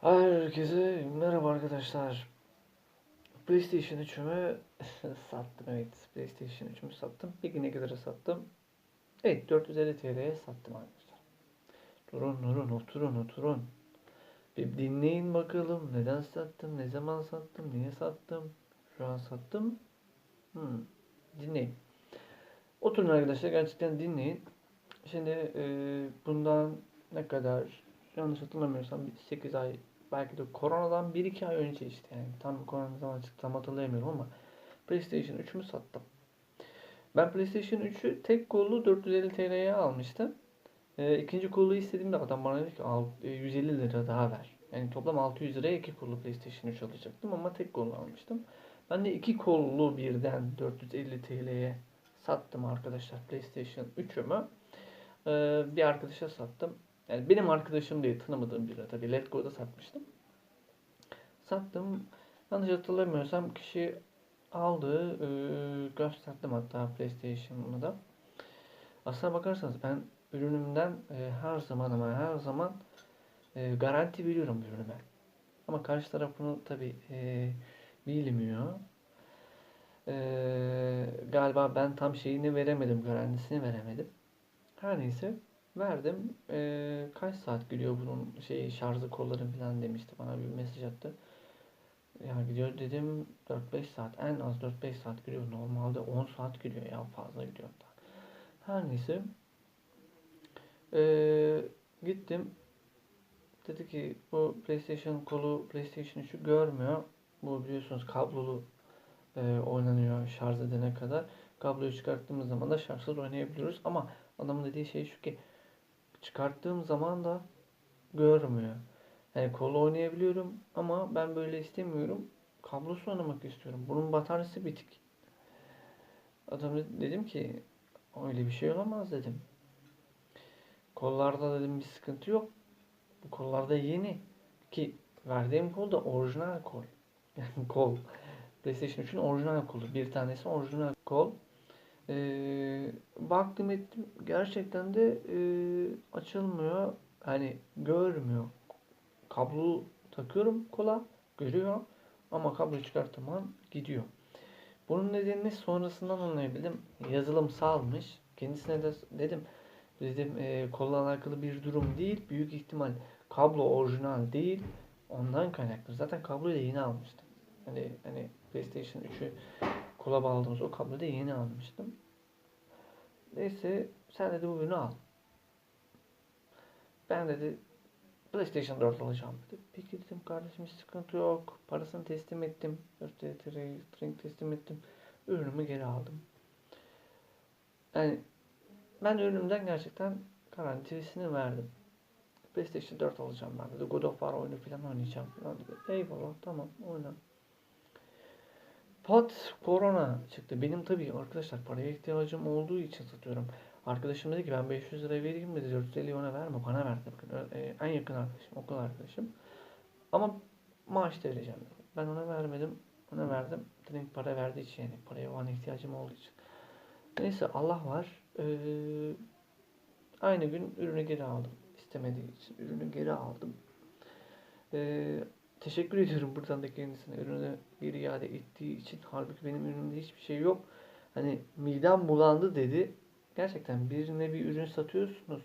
Herkese merhaba arkadaşlar. PlayStation 3'ümü sattım evet. PlayStation 3'ümü sattım. Peki ne kadara sattım? Evet 450 TL'ye sattım arkadaşlar. Durun durun oturun oturun. Bir dinleyin bakalım neden sattım, ne zaman sattım, niye sattım. Şu an sattım. Hmm. Dinleyin. Oturun arkadaşlar gerçekten dinleyin. Şimdi e, bundan ne kadar yanlış hatırlamıyorsam 8 ay belki de koronadan 1-2 ay önce işte yani tam korona zaman çıktı tam hatırlayamıyorum ama PlayStation 3'ümü sattım. Ben PlayStation 3'ü tek kollu 450 TL'ye almıştım. E, ikinci kollu istediğimde adam bana dedi ki al, e, 150 lira daha ver. Yani toplam 600 liraya iki kollu PlayStation 3 alacaktım ama tek kollu almıştım. Ben de iki kollu birden 450 TL'ye sattım arkadaşlar PlayStation 3'ümü. Ee, bir arkadaşa sattım. Yani benim arkadaşım değil, tanımadığım biri tabii. Let Go'da satmıştım. Sattım. Yanlış hatırlamıyorsam kişi aldı. E, gösterdim hatta PlayStation'ı da. Aslına bakarsanız ben ürünümden e, her zaman ama her zaman e, garanti veriyorum ürünüme. Ama karşı taraf bunu tabii e, bilmiyor. E, galiba ben tam şeyini veremedim, garantisini veremedim. Her neyse verdim. Ee, kaç saat gidiyor bunun şey şarjı kolları falan demişti bana bir mesaj attı. Ya gidiyor dedim 4-5 saat en az 4-5 saat gidiyor. Normalde 10 saat gidiyor ya fazla gidiyor da. Her neyse ee, gittim. Dedi ki bu PlayStation kolu PlayStation 3'ü görmüyor. Bu biliyorsunuz kablolu e, oynanıyor şarj edene kadar. Kabloyu çıkarttığımız zaman da şarjsız oynayabiliyoruz ama Adamın dediği şey şu ki çıkarttığım zaman da görmüyor. Yani kolu oynayabiliyorum ama ben böyle istemiyorum. Kablosuz oynamak istiyorum. Bunun bataryası bitik. Adam dedim ki öyle bir şey olamaz dedim. Kollarda dedim bir sıkıntı yok. Bu kollarda yeni. Ki verdiğim kol da orijinal kol. Yani kol. PlayStation 3'ün orijinal kolu. Bir tanesi orijinal kol. Ee, baktım ettim gerçekten de e, açılmıyor. Hani görmüyor. Kablo takıyorum kola görüyor ama kablo çıkarttığım an gidiyor. Bunun nedenini sonrasından anlayabildim. Yazılım salmış. Kendisine de dedim dedim e, kolla alakalı bir durum değil. Büyük ihtimal kablo orijinal değil. Ondan kaynaklı. Zaten kabloyu da yeni almıştım. Hani hani PlayStation 3'ü kola bağladığımız o kabloyu da yeni almıştım. Neyse sen dedi bu ürünü al. Ben dedi PlayStation 4 alacağım dedi. Peki dedim kardeşim hiç sıkıntı yok. Parasını teslim ettim. 4 string teslim ettim. Ürünümü geri aldım. Yani ben ürünümden gerçekten garantisini verdim. PlayStation 4 alacağım ben dedi. God of War oyunu falan oynayacağım falan dedi. Eyvallah tamam oyna. Pat korona çıktı. Benim tabii arkadaşlar paraya ihtiyacım olduğu için satıyorum. Arkadaşım dedi ki ben 500 lira vereyim dedi. 450 ona verme bana ver dedi. Bakın e, en yakın arkadaşım okul arkadaşım. Ama maaş da vereceğim dedi. Ben ona vermedim. Ona verdim. Dedim para verdiği için yani paraya o an ihtiyacım olduğu için. Neyse Allah var. Ee, aynı gün ürünü geri aldım. İstemediği için ürünü geri aldım. Ee, teşekkür ediyorum buradan da kendisine ürünü geri iade ettiği için. Halbuki benim ürünümde hiçbir şey yok. Hani midem bulandı dedi. Gerçekten birine bir ürün satıyorsunuz.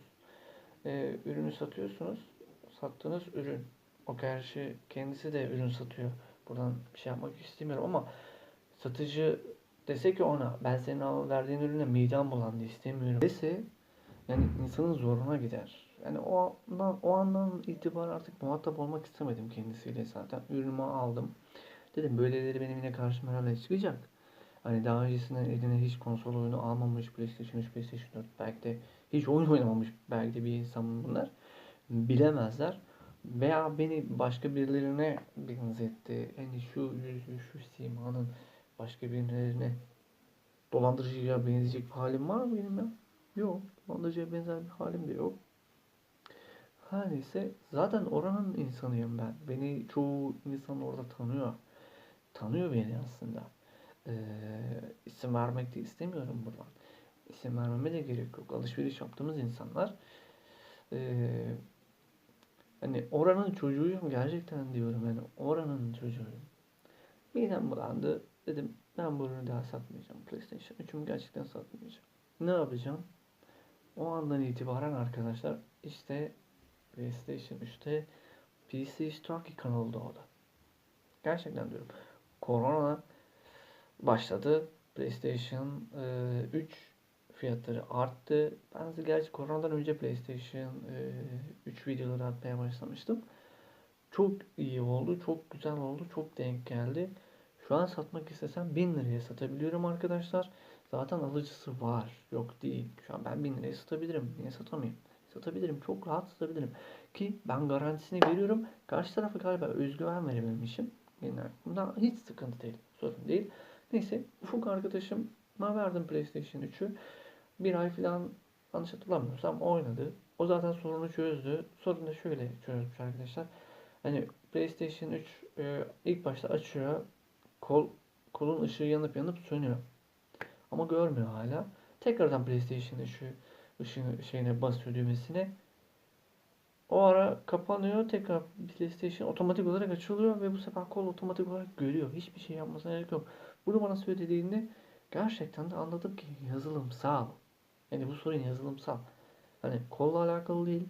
Ee, ürünü satıyorsunuz. Sattığınız ürün. O gerçi kendisi de ürün satıyor. Buradan bir şey yapmak istemiyorum ama satıcı dese ki ona ben senin verdiğin ürüne midem bulandı istemiyorum dese yani insanın zoruna gider. Yani o o andan itibaren artık muhatap olmak istemedim kendisiyle zaten. Ürünümü aldım. Dedim böyleleri benim yine karşıma herhalde çıkacak. Hani daha öncesinden eline hiç konsol oyunu almamış PlayStation 3, PlayStation 4 belki de hiç oyun oynamamış belki de bir insan bunlar. Bilemezler. Veya beni başka birilerine benzetti. Hani şu yüzü, şu simanın başka birilerine dolandırıcıya benzeyecek bir halim var mı benim ya? Yok. Dolandırıcıya benzer bir halim de yok. Her neyse zaten oranın insanıyım ben. Beni çoğu insan orada tanıyor. Tanıyor beni aslında. Ee, isim vermek de istemiyorum buradan. İsim vermeme de gerek yok. Alışveriş yaptığımız insanlar. Ee, hani oranın çocuğuyum gerçekten diyorum yani oranın çocuğuyum. Midem bulandı. Dedim ben bu daha satmayacağım. PlayStation 3'ümü gerçekten satmayacağım. Ne yapacağım? O andan itibaren arkadaşlar işte PlayStation 3'te PC Strike kanalı doğdu. Gerçekten diyorum. Korona başladı. PlayStation e, 3 fiyatları arttı. Ben size gerçi koronadan önce PlayStation e, 3 videoları atmaya başlamıştım. Çok iyi oldu, çok güzel oldu, çok denk geldi. Şu an satmak istesem 1000 liraya satabiliyorum arkadaşlar. Zaten alıcısı var. Yok değil. Şu an ben 1000 liraya satabilirim. Niye satamayayım? Satabilirim. Çok rahat satabilirim. Ki ben garantisini veriyorum. Karşı tarafa galiba özgüven verememişim. Yani bundan hiç sıkıntı değil. Sorun değil. Neyse Ufuk arkadaşıma verdim PlayStation 3'ü. Bir ay falan yanlış hatırlamıyorsam oynadı. O zaten sorunu çözdü. Sorunu da şöyle çözmüş arkadaşlar. Hani PlayStation 3 e, ilk başta açıyor. Kol kolun ışığı yanıp yanıp sönüyor. Ama görmüyor hala. Tekrardan PlayStation 3'ü ışığını şeyine basıyor düğmesine. O ara kapanıyor. Tekrar PlayStation otomatik olarak açılıyor ve bu sefer kol otomatik olarak görüyor. Hiçbir şey yapmasına gerek yok. Bunu bana söylediğinde gerçekten de anladım ki yazılımsal. Yani bu sorun yazılımsal. Hani kolla alakalı değil.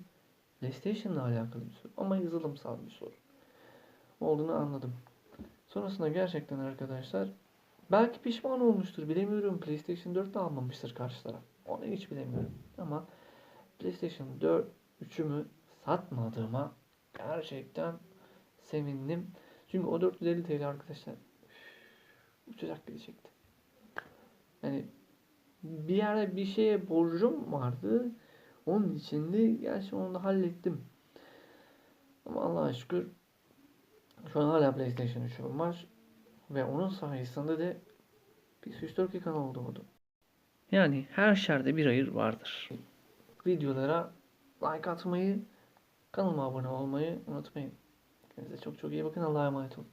PlayStation'la alakalı bir sorun. Ama yazılımsal bir sorun. Olduğunu anladım. Sonrasında gerçekten arkadaşlar belki pişman olmuştur. Bilemiyorum. PlayStation 4 de almamıştır karşı taraf. Onu hiç bilemiyorum. Ama PlayStation 4 3'ümü satmadığıma gerçekten sevindim. Çünkü o 450 TL arkadaşlar uçacak gidecekti. Yani bir yerde bir şeye borcum vardı. Onun için de gerçi onu da hallettim. Ama Allah'a şükür şu an hala PlayStation 3'üm var. Ve onun sayesinde de PS3 Turkey kanalı doğdu. Yani her şerde bir hayır vardır. Videolara like atmayı, kanalıma abone olmayı unutmayın. Kendinize çok çok iyi bakın. Allah'a emanet olun.